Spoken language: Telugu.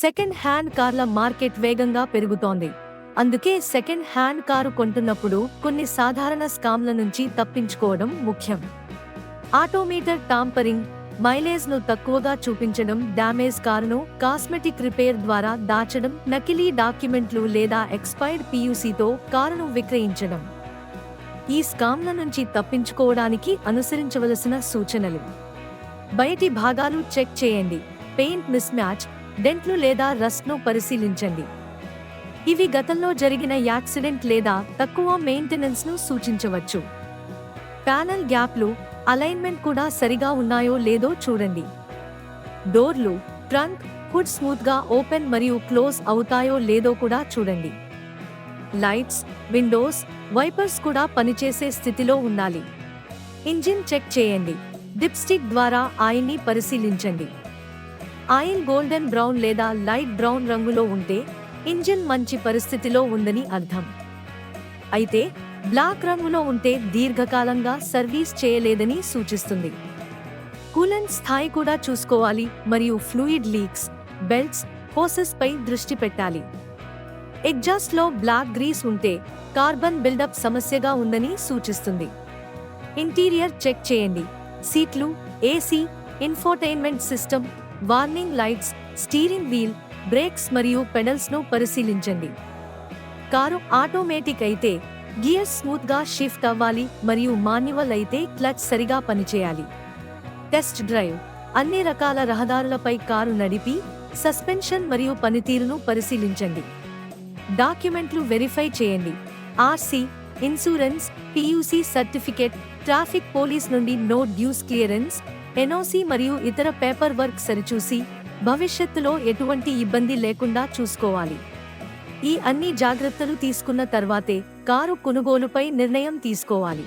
సెకండ్ హ్యాండ్ కార్ల మార్కెట్ వేగంగా పెరుగుతోంది. అందుకే సెకండ్ హ్యాండ్ కారు కొంటున్నప్పుడు కొన్ని సాధారణ స్కామ్ల నుంచి తప్పించుకోవడం ముఖ్యం. ఆటోమీటర్ టాంపరింగ్ మైలేజ్ను తక్కువగా చూపించడం డ్యామేజ్ కారును కాస్మెటిక్ రిపేర్ ద్వారా దాచడం నకిలీ డాక్యుమెంట్లు లేదా ఎక్స్పైర్డ్ పీయూసీతో కారును విక్రయించడం. ఈ స్కామ్ల నుంచి తప్పించుకోవడానికి అనుసరించవలసిన సూచనలు. బయటి భాగాలు చెక్ చేయండి. పెయింట్ మిస్ మ్యాచ్ డెంట్లు లేదా రస్ట్ను పరిశీలించండి. ఇవి గతంలో జరిగిన యాక్సిడెంట్ లేదా తక్కువ మెయింటెనెన్స్ను సూచించవచ్చు. ప్యానల్ గ్యాప్లు అలైన్మెంట్ కూడా సరిగా ఉన్నాయో లేదో చూడండి. డోర్లు ట్రంక్ హుడ్ స్మూత్గా ఓపెన్ మరియు క్లోజ్ అవుతాయో లేదో కూడా చూడండి. లైట్స్ విండోస్ వైపర్స్ కూడా పనిచేసే స్థితిలో ఉండాలి. ఇంజిన్ చెక్ చేయండి. డిప్స్టిక్ ద్వారా ఆయిల్ని పరిశీలించండి. ఆయిల్ గోల్డెన్ బ్రౌన్ లేదా లైట్ బ్రౌన్ రంగులో ఉంటే ఇంజిన్ మంచి పరిస్థితిలో ఉందని అర్థం. అయితే బ్లాక్ రంగులో ఉంటే దీర్ఘకాలంగా సర్వీస్ చేయలేదని సూచిస్తుంది. కూలెంట్ స్థాయి కూడా చూసుకోవాలి మరియు ఫ్లూయిడ్ లీక్స్ బెల్ట్స్ హోసెస్ పై దృష్టి పెట్టాలి. ఎగ్జాస్ట్లో బ్లాక్ గ్రీస్ ఉంటే కార్బన్ బిల్డప్ సమస్యగా ఉందని సూచిస్తుంది. ఇంటీరియర్ చెక్ చేయండి. సీట్లు AC infotainment system warning lights steering wheel brakes మరియు పెడల్స్ను పరిశీలించండి. కారు ఆటోమేటిక్ అయితే గియర్ స్మూత్గా షిఫ్ట్ అవ్వాలి మరియు మాన్యువల్ అయితే క్లచ్ సరిగా పనిచేయాలి. టెస్ట్ డ్రైవ్ అన్ని రకాల రహదారులపై కారు నడిపి సస్పెన్షన్ మరియు పనితీరును పరిశీలించండి. డాక్యుమెంట్లు వెరిఫై చేయండి. RC insurance PUC certificate traffic police నుండి నో డ్యూస్ క్లియరెన్స్ ఎన్ఓసి మరియు ఇతర పేపర్ వర్క్ సరిచూసి భవిష్యత్తులో ఎటువంటి ఇబ్బంది లేకుండా చూసుకోవాలి. ఈ అన్ని జాగ్రత్తలు తీసుకున్న తర్వాతే కారు కొనుగోలుపై నిర్ణయం తీసుకోవాలి.